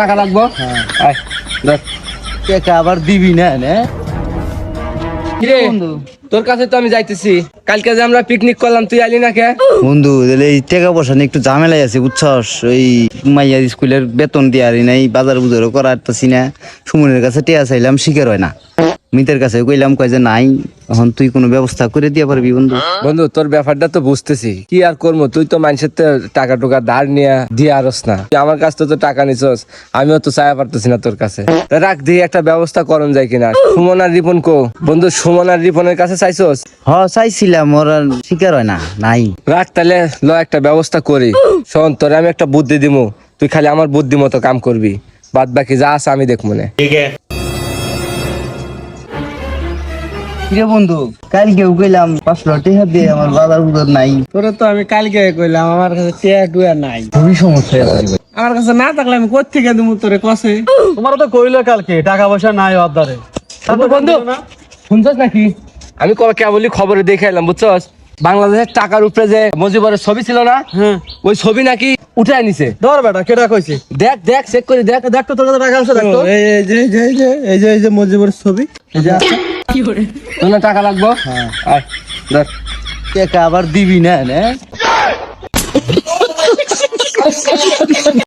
টাকা লাগবো? আয়। টাকা আবার দিবি না না? কিরে তোর কাছে তো আমি যাইতেছি। কালকে যে আমরা পিকনিক করলাম তুই আলি না কে বন্ধু তাহলে এই টাকা পয়সা নিয়ে একটু ঝামেলাই আছে বুঝছস? ওই মাইয়া স্কুলের বেতন দিয়ারি নাই বাজার বুজারও করার তো না। সুমনের কাছে টেয়া চাইলাম শিকার হয় না। মিতের কাছে কইলাম কয় যে নাই এখন তুই কোনো ব্যবস্থা করে দিয়ে পারবি বন্ধু। বন্ধু তোর ব্যাপারটা তো বুঝতেছি। কি আর করব? তুই তো মানুষের তো টাকা টুকা ধার নিয়ে দিয়ে আরস না। তুই আমার কাছ তো টাকা নিছস আমিও তো চাইয়া পারতেছি না তোর কাছে। রাখ দিয়ে একটা ব্যবস্থা করন যায় কিনা। সুমন আর রিপন কো। বন্ধু সুমন আর রিপনের কাছে চাইছস? হ চাইছিলাম ওর আর শিকার হয় না নাই। রাখ তাহলে ল একটা ব্যবস্থা করি। শোন তোরে আমি একটা বুদ্ধি দিমু। তুই খালি আমার বুদ্ধি মতো কাম করবি। বাদ বাকি যা আছে আমি দেখ মনে কিরে বন্ধু? কালকেও কইলাম পাঁচশো টাকা দিয়ে আমার বাজার বুজার নাই। তোরে তো আমি কালকে কইলাম আমার কাছে টুয়া নাই। খুবই সমস্যা আছে আমার কাছে না থাকলে আমি কোথেকে দেবো তোরে কষে তোমার তো কইলো কালকে টাকা পয়সা নাই অর্ধারে বন্ধু বন্ধু। শুনছস নাকি? আমি কবে কেবলই খবরে দেখে এলাম বুঝছস? বাংলাদেশের টাকার উপরে যে মজিবরের ছবি ছিল না হ্যাঁ। ওই ছবি নাকি উঠে নিছে। ধর বেটা কেটা কইছে? দেখ দেখ চেক করে দেখ। দেখ তো তোর কাছে টাকা আছে দেখ তো। এই এই যে এই যে এই যে এই যে এই যে মুজিবুর ছবি এই যে আছে। তোর টাকা লাগবো? টাকা আবার দিবি না না?